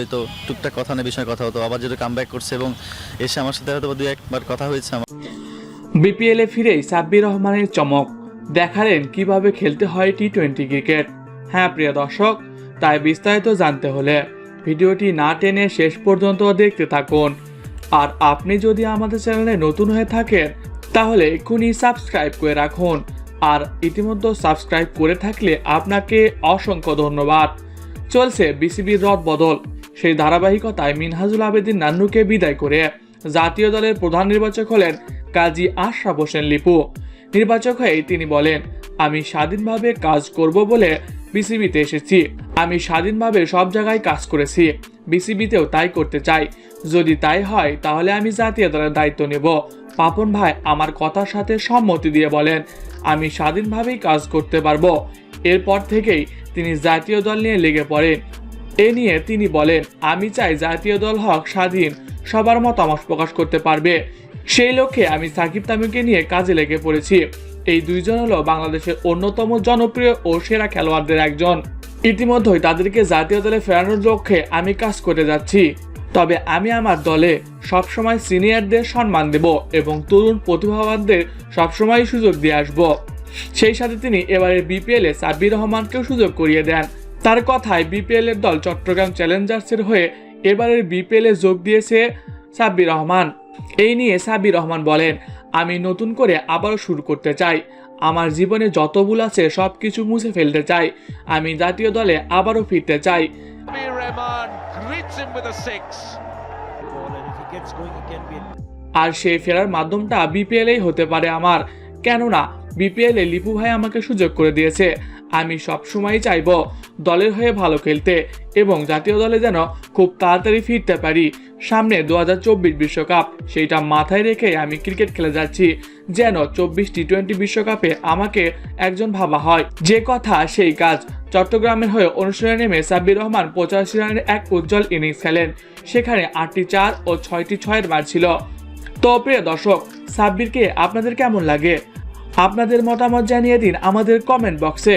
হয়তো টুকটাক কথা না বিষয়ে কথা হতো, আবার যেটা কাম করছে এবং এসে আমার সাথে হয়তো দুই একবার কথা হয়েছে আমার। বিপিএলে ফিরেই সাব্বির রহমানের চমক। দেখালেন কীভাবে খেলতে হয় টি টোয়েন্টি ক্রিকেট হ্যাঁ প্রিয় দর্শক, তাই বিস্তারিত জানতে হলে ভিডিওটি না টেনে শেষ পর্যন্ত দেখতে থাকুন। আর আপনি যদি আমাদের চ্যানেলে নতুন হয়ে থাকেন, তাহলে এক্ষুনি সাবস্ক্রাইব করে রাখুন। আর ইতিমধ্যে সাবস্ক্রাইব করে থাকলে আপনাকে অসংখ্য ধন্যবাদ। চলছে বিসিবির রদ বদল। সেই ধারাবাহিকতায় মিনহাজুল আবেদিন নান্নুকে বিদায় করে জাতীয় দলের প্রধান নির্বাচক হলেন কাজী আশরাফ হোসেন লিপু। নির্বাচক হয়ে তিনি বলেন, আমি স্বাধীনভাবে কাজ করব বলে বিসিবিতে এসেছি। আমি স্বাধীনভাবে সব জায়গায় কাজ করেছি। বিসিবিতেও তাই করতে চাই। যদি তাই হয়, তাহলে আমি জাতীয় দলের দায়িত্ব নেব। পাপন ভাই আমার কথার সাথে সম্মতি দিয়ে বলেন, আমি স্বাধীনভাবেই কাজ করতে পারব। এরপর থেকেই তিনি জাতীয় দল নিয়ে লেগে পড়েন। এ নিয়ে তিনি বলেন, আমি চাই জাতীয় দল হক, স্বাধীন, সবার মতামত প্রকাশ করতে পারবে। সেই লক্ষ্যে আমি সাকিব তামিমকে নিয়ে কাজে লেগে পড়েছি। এই দুইজন হলো বাংলাদেশের অন্যতম জনপ্রিয় ও সেরা খেলোয়াড়দের একজন। ইতিমধ্যেই তাদেরকে জাতীয় দলে ফেরানোর লক্ষ্যে আমি কাজ করে যাচ্ছি। তবে আমি আমার দলে সবসময় সিনিয়রদের সম্মান দেব এবং তরুণ প্রতিভাবানদের সবসময় সুযোগ দিয়ে আসব। সেই সাথে তিনি এবারে বিপিএলে সাব্বির রহমানকেও সুযোগ করিয়ে দেন। তার কথায় বিপিএল এর দল চট্টগ্রাম চ্যালেঞ্জার্সের হয়ে এবারের বিপিএল যোগ দিয়েছে সাব্বির রহমান। এই নিয়ে সাব্বির রহমান বলেন, আমি নতুন করে আবারও শুরু করতে চাই। আমার জীবনে যত ভুল আছে সব কিছু মুছে ফেলতে চাই। আমি জাতীয় দলে আবারও ফিরতে চাই। আর সেই ফেরার মাধ্যমটা বিপিএলেই হতে পারে আমার। কেননা, বিপিএলে লিপু ভাই আমাকে সুযোগ করে দিয়েছে। আমি সবসময় চাইব দলের হয়ে ভালো খেলতে এবং জাতীয় দলে যেন খুব তাড়াতাড়ি ফিরতে পারি। সামনে দু বিশ্বকাপ, সেইটা মাথায় রেখে আমি ক্রিকেট খেলে যাচ্ছি, যেন চব্বিশ টি টোয়েন্টি বিশ্বকাপে আমাকে একজন ভাবা হয়। যে কথা সেই কাজ। চট্টগ্রামের হয়ে অনুশীলনে নেমে সাব্বির রহমান পঁচাশি রানের এক উজ্জ্বল ইনিংস খেলেন। সেখানে আটটি চার ও ছয়টি ছয়ের মার ছিল। তো প্রিয় দর্শক, সাব্বিরকে আপনাদের কেমন লাগে? আপনাদের মতামত জানিয়ে দিন আমাদের কমেন্ট বক্সে